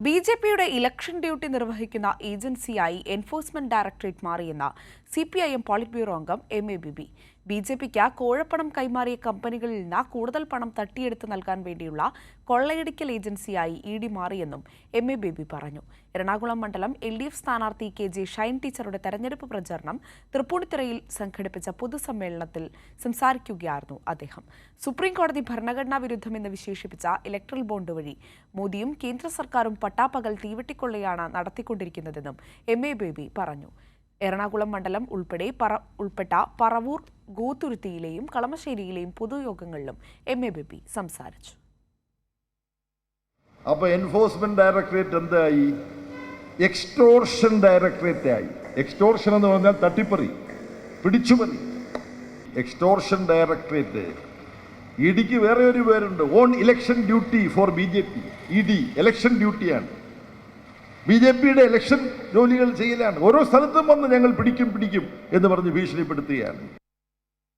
B J പിയുടെ election duty നിർവഹിക്കുന്ന ഏജൻസിയായി enforcement directorate മാറിയെന്ന C P I M polit bureau അംഗം M A Baby. B J പിക്ക് കോഴപ്പണം കൈമാറിയ കമ്പനികളിൽ നിന്ന് കൂടുതൽ പണം തട്ടിയെടുത്ത് നൽകാൻ വേണ്ടിയുള്ള കൊള്ളയടിക്കൽ ഏജൻസിയായി ഇ ഡി മാറിയെന്നും എം എ ബേബി പറഞ്ഞു. എറണാകുളം മണ്ഡലം എൽ ഡി എഫ് സ്ഥാനാർത്ഥി കെ ജെ ഷൈൻ ടീച്ചറുടെ തെരഞ്ഞെടുപ്പ് പ്രചാരണം തൃപ്പൂണിത്തുറയിൽ സംഘടിപ്പിച്ച പൊതുസമ്മേളനത്തിൽ സംസാരിക്കുകയായിരുന്നു അദ്ദേഹം. സുപ്രീംകോടതി ഭരണഘടനാ വിരുദ്ധമെന്ന് വിശേഷിപ്പിച്ച ഇലക്ട്രൽ ബോണ്ട് വഴി മോദിയും കേന്ദ്ര സർക്കാരും പട്ടാപ്പകൽ തീവെട്ടിക്കൊള്ളയാണ് നടത്തിക്കൊണ്ടിരിക്കുന്നതെന്നും എം എ ബേബി പറഞ്ഞു. എറണാകുളം മണ്ഡലം ഉൾപ്പെടെ പറ ഉൾപ്പെട്ട പറവൂർ ഗോത്തുരുത്തിയിലെയും കളമശ്ശേരിയിലെയും പൊതുയോഗങ്ങളിലും എം എ ബേബി സംസാരിച്ചു. അപ്പൊ എൻഫോഴ്സ്മെന്റ് ഡയറക്ടറേറ്റ് എന്തായി? എക്സ്റ്റോർഷൻ ഡയറക്ടറേറ്റ് ആയി. എക്സ്റ്റോർഷൻ എന്ന് പറഞ്ഞാൽ തട്ടിപ്പറി പിടിച്ചുപറി എക്സ്റ്റോർഷൻ ഡയറക്ടറേറ്റ്. ഇടിക്ക് വേറെ ഒരു പേരുണ്ട്. On election duty for B J P. E D election ഡ്യൂട്ടിയാണ്. ബി ജെ പിയുടെ ഇലക്ഷൻ ജോലികൾ ചെയ്യലാണ്. ഓരോ സ്ഥലത്തും വന്ന് ഞങ്ങൾ പിടിക്കും പിടിക്കും എന്ന് പറഞ്ഞ് ഭീഷണിപ്പെടുത്തുകയാണ്.